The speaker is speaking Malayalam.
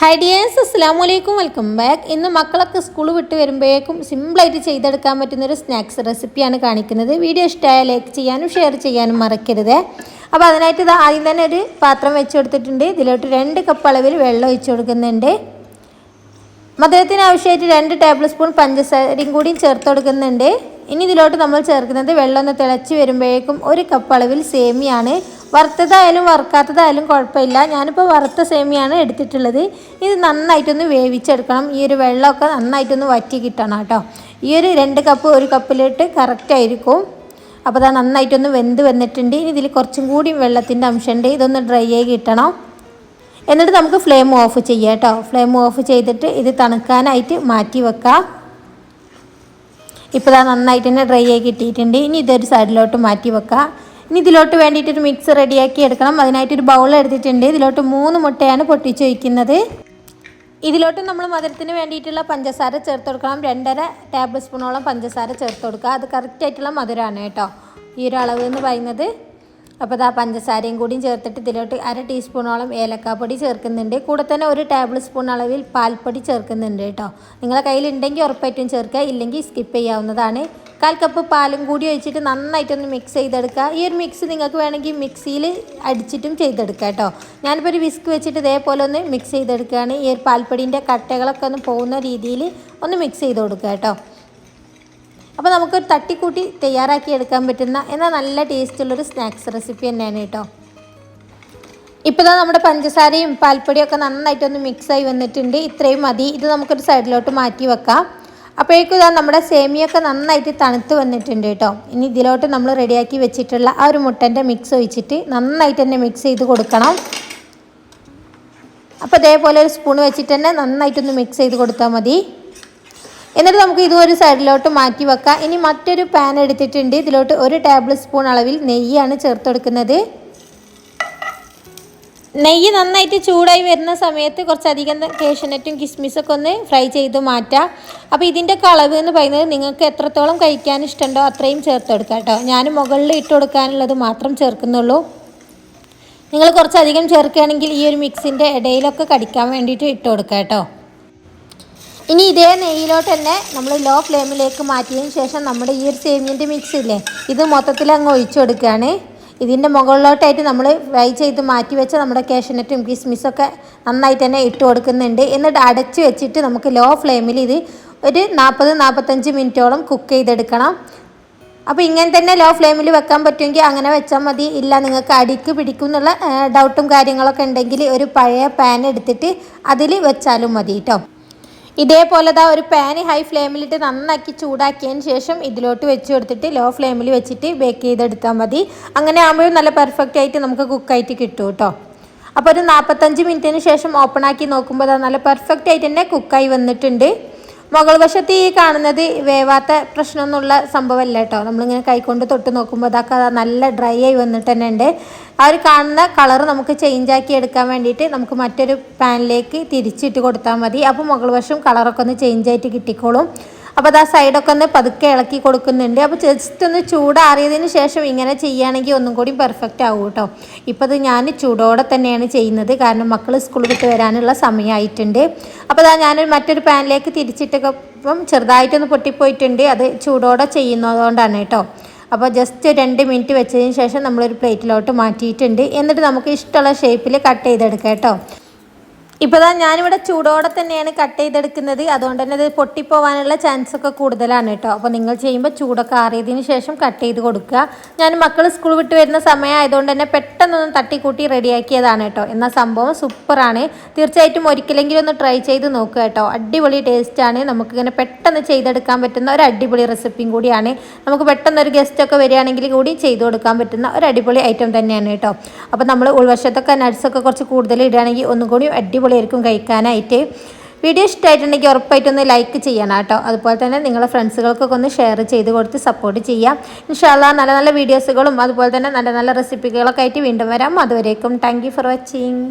ഹൈ ഡിയേഴ്സ് അസ്സാം വലൈക്കും വെൽക്കം ബാക്ക് ഇന്ന് മക്കളൊക്കെ സ്കൂൾ വിട്ട് വരുമ്പോഴേക്കും സിമ്പിളായിട്ട് ചെയ്തെടുക്കാൻ പറ്റുന്ന ഒരു സ്നാക്സ് റെസിപ്പിയാണ് കാണിക്കുന്നത്. വീഡിയോ ഇഷ്ടമായ ലൈക്ക് ചെയ്യാനും ഷെയർ ചെയ്യാനും മറക്കരുത്. അപ്പോൾ അതിനായിട്ട് ഇത് ആദ്യം തന്നെ ഒരു പാത്രം വെച്ച് കൊടുത്തിട്ടുണ്ട്. ഇതിലോട്ട് രണ്ട് കപ്പ് അളവിൽ വെള്ളം ഒഴിച്ച് കൊടുക്കുന്നുണ്ട്. മധുരത്തിന് ആവശ്യമായിട്ട് രണ്ട് ടേബിൾ സ്പൂൺ പഞ്ചസാരയും കൂടിയും ചേർത്ത് കൊടുക്കുന്നുണ്ട്. ഇനി ഇതിലോട്ട് നമ്മൾ ചേർക്കുന്നത് വെള്ളം ഒന്ന് തിളച്ച് വരുമ്പോഴേക്കും ഒരു കപ്പ് അളവിൽ സേമിയാണ് വറുത്തതായാലും വറുക്കാത്തതായാലും കുഴപ്പമില്ല. ഞാനിപ്പോൾ വറുത്ത സേമിയാണ് എടുത്തിട്ടുള്ളത്. ഇത് നന്നായിട്ടൊന്ന് വേവിച്ചെടുക്കണം. ഈ ഒരു വെള്ളമൊക്കെ നന്നായിട്ടൊന്ന് വറ്റി കിട്ടണം കേട്ടോ. ഈ ഒരു രണ്ട് കപ്പ് ഒരു കപ്പിലിട്ട് കറക്റ്റായിരിക്കും അപ്പോൾ അത് നന്നായിട്ടൊന്ന് വെന്ത് വന്നിട്ടുണ്ട്. ഇനി ഇതിൽ കുറച്ചും കൂടി വെള്ളത്തിന്റെ അംശമുണ്ട് ഇതൊന്ന് ഡ്രൈ ആയി കിട്ടണം. എന്നിട്ട് നമുക്ക് ഫ്ലെയിം ഓഫ് ചെയ്യാം കേട്ടോ. ഫ്ലെയിം ഓഫ് ചെയ്തിട്ട് ഇത് തണുക്കാനായിട്ട് മാറ്റി വെക്കാം. ഇപ്പോൾ ഇതാ നന്നായിട്ട് തന്നെ ഡ്രൈ ആയി കിട്ടിയിട്ടുണ്ട്. ഇനി ഇതൊരു സൈഡിലോട്ട് മാറ്റി വെക്കാം. ഇനി ഇതിലോട്ട് വേണ്ടിയിട്ട് ഒരു മിക്സ് റെഡിയാക്കി എടുക്കണം. അതിനായിട്ടൊരു ബൗൾ എടുത്തിട്ടുണ്ട്. ഇതിലോട്ട് മൂന്ന് മുട്ടയാണ് പൊട്ടിച്ച് വയ്ക്കുന്നത്. ഇതിലോട്ട് നമ്മൾ മധുരത്തിന് വേണ്ടിയിട്ടുള്ള പഞ്ചസാര ചേർത്ത് കൊടുക്കണം. രണ്ടര ടേബിൾ സ്പൂണോളം പഞ്ചസാര ചേർത്ത് കൊടുക്കുക. അത് കറക്റ്റായിട്ടുള്ള മധുരമാണ് കേട്ടോ. ഈ ഒരു അളവ് എന്ന് പറയുന്നത്. അപ്പോൾ ആ പഞ്ചസാരയും കൂടിയും ചേർത്തിട്ട് ഇതിലോട്ട് അര ടീസ്പൂണോളം ഏലക്കാപ്പൊടി ചേർക്കുന്നുണ്ട്. കൂടെ തന്നെ ഒരു ടേബിൾ സ്പൂൺ അളവിൽ പാൽപ്പൊടി ചേർക്കുന്നുണ്ട് കേട്ടോ. നിങ്ങളെ കയ്യിലുണ്ടെങ്കിൽ ഉറപ്പായിട്ടും ചേർക്കുക. ഇല്ലെങ്കിൽ സ്കിപ്പ് ചെയ്യാവുന്നതാണ്. കാൽ കപ്പ് പാലും കൂടി ഒഴിച്ചിട്ട് നന്നായിട്ടൊന്ന് മിക്സ് ചെയ്തെടുക്കുക. ഈ ഒരു മിക്സ് നിങ്ങൾക്ക് വേണമെങ്കിൽ മിക്സിയിൽ അടിച്ചിട്ടും ചെയ്തെടുക്കുക കേട്ടോ. ഞാനിപ്പോൾ ഒരു വിസ്ക് വെച്ചിട്ട് ഇതേപോലെ ഒന്ന് മിക്സ് ചെയ്തെടുക്കുകയാണ്. ഈ ഒരു പാൽപ്പൊടിന്റെ കട്ടകളൊക്കെ ഒന്ന് പോകുന്ന രീതിയിൽ ഒന്ന് മിക്സ് ചെയ്ത് കൊടുക്കുക കേട്ടോ. അപ്പോൾ നമുക്കൊരു തട്ടിക്കൂട്ടി തയ്യാറാക്കി എടുക്കാൻ പറ്റുന്ന എന്നാൽ നല്ല ടേസ്റ്റുള്ളൊരു സ്നാക്സ് റെസിപ്പി തന്നെയാണ് കേട്ടോ. ഇപ്പോൾ ഇതാ നമ്മുടെ പഞ്ചസാരയും പാൽപ്പൊടിയൊക്കെ നന്നായിട്ടൊന്ന് മിക്സായി വന്നിട്ടുണ്ട്. ഇത്രയും മതി. ഇത് നമുക്കൊരു സൈഡിലോട്ട് മാറ്റി വെക്കാം. അപ്പോഴേക്കും ഇതാ നമ്മുടെ സേമിയൊക്കെ നന്നായിട്ട് തണുത്ത് വന്നിട്ടുണ്ട് കേട്ടോ. ഇനി ഇതിലോട്ട് നമ്മൾ റെഡിയാക്കി വെച്ചിട്ടുള്ള ആ ഒരു മുട്ടന്റെ മിക്സ് ഒഴിച്ചിട്ട് നന്നായിട്ട് തന്നെ മിക്സ് ചെയ്ത് കൊടുക്കണം. അപ്പോൾ ഇതേപോലെ ഒരു സ്പൂൺ വെച്ചിട്ട് തന്നെ നന്നായിട്ടൊന്ന് മിക്സ് ചെയ്ത് കൊടുത്താൽ മതി. എന്നിട്ട് നമുക്ക് ഇതും ഒരു സൈഡിലോട്ട് മാറ്റി വെക്കാം. ഇനി മറ്റൊരു പാൻ എടുത്തിട്ടുണ്ട്. ഇതിലോട്ട് ഒരു ടേബിൾ സ്പൂൺ അളവിൽ നെയ്യാണ് ചേർത്ത് കൊടുക്കുന്നത് നെയ്യ് നന്നായിട്ട് ചൂടായി വരുന്ന സമയത്ത് കുറച്ചധികം കേഷനറ്റും കിസ്മിസൊക്കെ ഒന്ന് ഫ്രൈ ചെയ്ത് മാറ്റാം. അപ്പോൾ ഇതിന്റെ കളവ് എന്ന് പറയുന്നത് നിങ്ങൾക്ക് എത്രത്തോളം കഴിക്കാൻ ഇഷ്ടമുണ്ടോ അത്രയും ചേർത്ത് കൊടുക്കാം കേട്ടോ. ഞാൻ മുകളിൽ ഇട്ട് കൊടുക്കാനുള്ളത് മാത്രം ചേർക്കുന്നുള്ളൂ. നിങ്ങൾ കുറച്ചധികം ചേർക്കുകയാണെങ്കിൽ ഈ ഒരു മിക്സിന്റെ ഇടയിലൊക്കെ കടിക്കാൻ വേണ്ടിയിട്ട് ഇട്ട് കൊടുക്കാം കേട്ടോ. ഇനി ഇതേ നെയ്യിലോട്ട് തന്നെ നമ്മൾ ലോ ഫ്ലെയിമിലേക്ക് മാറ്റിയതിന് ശേഷം നമ്മുടെ ഈ ഒരു സേമിയന്റെ മിക്സ് ഇല്ലേ ഇത് മൊത്തത്തിൽ അങ്ങ് ഒഴിച്ചു കൊടുക്കുകയാണ്. ഇതിന്റെ മുകളിലോട്ടായിട്ട് നമ്മൾ ഫ്രൈ ചെയ്ത് മാറ്റി വെച്ച നമ്മുടെ കാഷ്യനറ്റും കിസ്മിസൊക്കെ നന്നായിട്ട് തന്നെ ഇട്ട് കൊടുക്കുന്നുണ്ട്. എന്നിട്ട് അടച്ച് വെച്ചിട്ട് നമുക്ക് ലോ ഫ്ലെയിമിൽ ഇത് ഒരു നാൽപ്പത് നാൽപ്പത്തഞ്ച് മിനിറ്റോളം കുക്ക് ചെയ്തെടുക്കണം. അപ്പോൾ ഇങ്ങനെ തന്നെ ലോ ഫ്ലെയിമിൽ വെക്കാൻ പറ്റുമെങ്കിൽ അങ്ങനെ വെച്ചാൽ മതി. ഇല്ല നിങ്ങൾക്ക് അടിക്ക് പിടിക്കും എന്നുള്ള ഡൗട്ടും കാര്യങ്ങളൊക്കെ ഉണ്ടെങ്കിൽ ഒരു പഴയ പാൻ എടുത്തിട്ട് അതിൽ വെച്ചാലും മതി കേട്ടോ ഇതേപോലെ ദാ ഒരു പാന് ഹൈ ഫ്ലെയിമിലിട്ട് നന്നാക്കി ചൂടാക്കിയതിന് ശേഷം ഇതിലോട്ട് വെച്ച് കൊടുത്തിട്ട് ലോ ഫ്ലെയിമിൽ വെച്ചിട്ട് ബേക്ക് ചെയ്തെടുത്താൽ മതി. അങ്ങനെ ആകുമ്പോഴും നല്ല പെർഫെക്റ്റ് ആയിട്ട് നമുക്ക് കുക്കായിട്ട് കിട്ടും കേട്ടോ അപ്പോൾ ഒരു നാൽപ്പത്തഞ്ച് മിനിറ്റിന് ശേഷം ഓപ്പൺ ആക്കി നോക്കുമ്പോൾ അത് നല്ല പെർഫെക്റ്റ് ആയിട്ട് തന്നെ കുക്കായി വന്നിട്ടുണ്ട്. മുകൾ വശത്ത് ഈ കാണുന്നത് വേവാത്ത പ്രശ്നമൊന്നുമുള്ള സംഭവമല്ല കേട്ടോ. നമ്മളിങ്ങനെ കൈകൊണ്ട് തൊട്ട് നോക്കുമ്പോൾ അതൊക്കെ നല്ല ഡ്രൈ ആയി വന്നിട്ട് തന്നെ ഉണ്ട് ആ ഒരു കാണുന്ന കളർ നമുക്ക് ചേഞ്ച് ആക്കി എടുക്കാൻ വേണ്ടിയിട്ട് നമുക്ക് മറ്റൊരു പാനിലേക്ക് തിരിച്ചിട്ട് കൊടുത്താൽ മതി. അപ്പോൾ മുകൾ വശം കളറൊക്കെ ഒന്ന് ചേഞ്ച് ആയിട്ട് കിട്ടിക്കോളും. അപ്പോൾ അത് ആ സൈഡൊക്കെ ഒന്ന് പതുക്കെ ഇളക്കി കൊടുക്കുന്നുണ്ട്. അപ്പോൾ ജസ്റ്റ് ഒന്ന് ചൂടാറിയതിന് ശേഷം ഇങ്ങനെ ചെയ്യുകയാണെങ്കിൽ ഒന്നും കൂടി പെർഫെക്റ്റ് ആവും കേട്ടോ. ഇപ്പോൾ അത് ഞാൻ ചൂടോടെ തന്നെയാണ് ചെയ്യുന്നത്. കാരണം മക്കൾ സ്കൂൾ വിട്ട് വരാനുള്ള സമയമായിട്ടുണ്ട്. അപ്പോൾ അതാ ഞാനൊരു മറ്റൊരു പാനിലേക്ക് തിരിച്ചിട്ടൊക്കെ ഇപ്പം ചെറുതായിട്ടൊന്ന് പൊട്ടിപ്പോയിട്ടുണ്ട്. അത് ചൂടോടെ ചെയ്യുന്നതുകൊണ്ടാണ് കേട്ടോ. അപ്പോൾ ജസ്റ്റ് രണ്ട് മിനിറ്റ് വെച്ചതിന് ശേഷം നമ്മളൊരു പ്ലേറ്റിലോട്ട് മാറ്റിയിട്ടുണ്ട്. എന്നിട്ട് നമുക്ക് ഇഷ്ടമുള്ള ഷേപ്പിൽ കട്ട് ചെയ്തെടുക്കാം കേട്ടോ. ഇപ്പോൾ ദാ ഞാനിവിടെ ചൂടോടെ തന്നെയാണ് കട്ട് ചെയ്തെടുക്കുന്നത്. അതുകൊണ്ട് തന്നെ ഇത് പൊട്ടിപ്പോവാനുള്ള ചാൻസ് ഒക്കെ കൂടുതലാണ് കേട്ടോ അപ്പോൾ നിങ്ങൾ ചെയ്യുമ്പോൾ ചൂടൊക്കെ ആറിയതിന് ശേഷം കട്ട് ചെയ്ത് കൊടുക്കുക. ഞാൻ മക്കൾ സ്കൂൾ വിട്ട് വരുന്ന സമയം ആയതുകൊണ്ട് തന്നെ പെട്ടെന്നൊന്ന് തട്ടിക്കൂട്ടി റെഡിയാക്കിയതാണ് കേട്ടോ എന്നാൽ സംഭവം സൂപ്പറാണ്. തീർച്ചയായിട്ടും ഒരിക്കലെങ്കിലും ഒന്ന് ട്രൈ ചെയ്ത് നോക്കുക കേട്ടോ അടിപൊളി ടേസ്റ്റാണ് നമുക്കിങ്ങനെ പെട്ടെന്ന് ചെയ്തെടുക്കാൻ പറ്റുന്ന ഒരു അടിപൊളി റെസിപ്പിയും കൂടിയാണ്. നമുക്ക് പെട്ടെന്ന് ഒരു ഗസ്റ്റ് ഒക്കെ വരികയാണെങ്കിൽ കൂടി ചെയ്തു കൊടുക്കാൻ പറ്റുന്ന ഒരു അടിപൊളി ഐറ്റം തന്നെയാണ് കേട്ടോ അപ്പോൾ നമ്മൾ ഉൾവശത്തൊക്കെ നട്ട്സൊക്കെ കുറച്ച് കൂടുതൽ ഇടുകയാണെങ്കിൽ ഒന്നും കൂടി അടിപൊളി അടിപൊളിയായിരിക്കും കഴിക്കാനായിട്ട്. വീഡിയോ ഇഷ്ടമായിട്ടുണ്ടെങ്കിൽ ഉറപ്പായിട്ടൊന്ന് ലൈക്ക് ചെയ്യണം കേട്ടോ. അതുപോലെ തന്നെ നിങ്ങളെ ഫ്രണ്ട്സുകൾക്കൊക്കെ ഒന്ന് ഷെയർ ചെയ്ത് കൊടുത്ത് സപ്പോർട്ട് ചെയ്യാം. ഇൻഷാല്ല നല്ല നല്ല വീഡിയോസുകളും അതുപോലെ തന്നെ നല്ല നല്ല റെസിപ്പികളൊക്കെ ആയിട്ട് വീണ്ടും വരാം. അതുവരേക്കും താങ്ക് ഫോർ വാച്ചിങ്